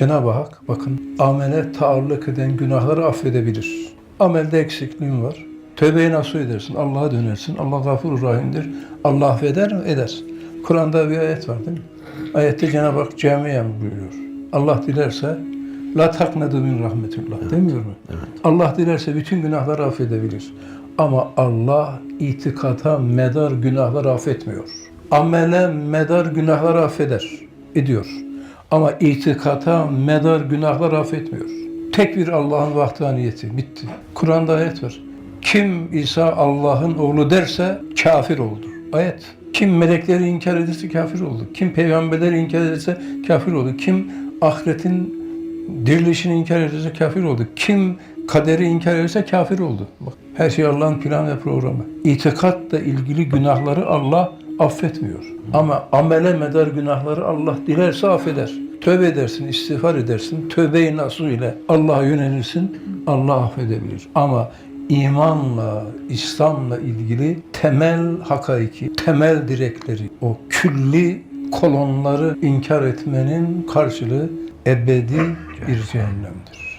Cenab-ı Hak bakın amele taalluk eden günahları affedebilir. Amelde eksikliğin var. Tövbeyi nasıl edersin? Allah'a dönersin. Allah gafur rahimdir. Allah affeder mi? Eder. Kur'an'da bir ayet var değil mi? Ayette Cenab-ı Hak camiye buyuruyor. Allah dilerse la taknedu min rahmetillah demiyor mu? Allah dilerse bütün günahları affedebilir. Ama Allah itikata medar günahları affetmiyor. Amele medar günahları affeder, ediyor. Ama itikata medar günahlar affetmiyor. Tek bir Allah'ın vahdaniyeti, bitti. Kur'an'da ayet var. Kim İsa Allah'ın oğlu derse kafir oldu. Ayet. Kim melekleri inkar ederse kafir oldu. Kim peygamberleri inkar ederse kafir oldu. Kim ahiretin dirilişini inkar ederse kafir oldu. Kim kaderi inkar ederse kafir oldu. Bak, her şey Allah'ın planı ve programı. İtikatla ilgili günahları Allah affetmiyor. Ama amele medar günahları Allah dilerse affeder. Tövbe edersin, istiğfar edersin. Tövbe-i nasuh ile Allah'a yönelirsin. Allah affedebilir. Ama imanla, İslam'la ilgili temel hakaiki, temel direkleri, o külli kolonları inkar etmenin karşılığı ebedi bir cehennemdir.